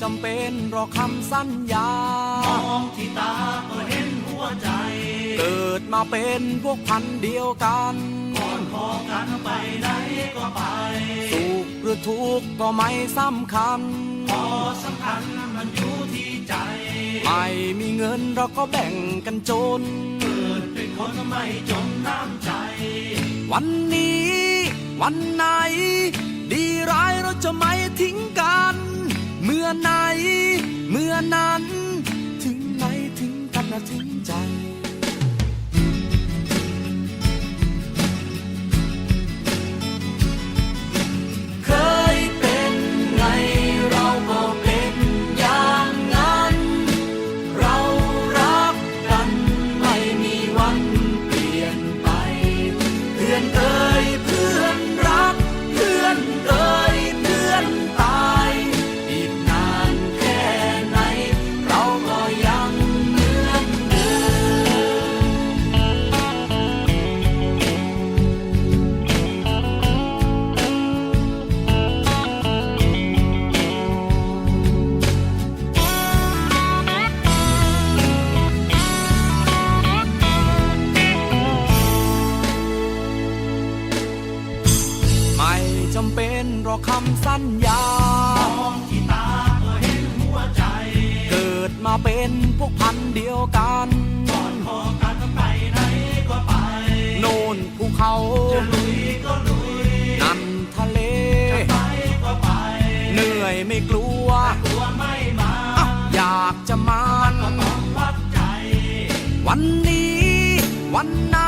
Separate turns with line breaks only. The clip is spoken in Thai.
จำเป็นหรอกคำสัญญา
มองที่ตาก็เห็นหัวใจ
เกิดมาเป็นพวกพันธุ์เดียวกัน
ก่อนพอกันไปไหนก็ไป
สุขหรือทุกข์ก็ไม่สำคัญ
พอสำคัญมันอยู่ที่ใจ
ไม่มีเงินเราก็แบ่งกันจน
เกิดเป็นคนไม่จนน้ำใจ
วันนี้วันไหน อไหน จำเป็นรอคำสัญญา
มองที่ตาก็เห็นหัวใจ
เกิดมาเป็นพวกพันเดียวกัน
ก่อนพอกันไปไหนก็ไป
โน่นภูเขา
จะลุยก็ลุย
นั่นทะเลจะ
ไปก็ไป
เหนื่อยไม่กลัว
กลัวไม่มา
ออยากจะมา
ก็ต้องวัดใจ
วันนี้วันไหน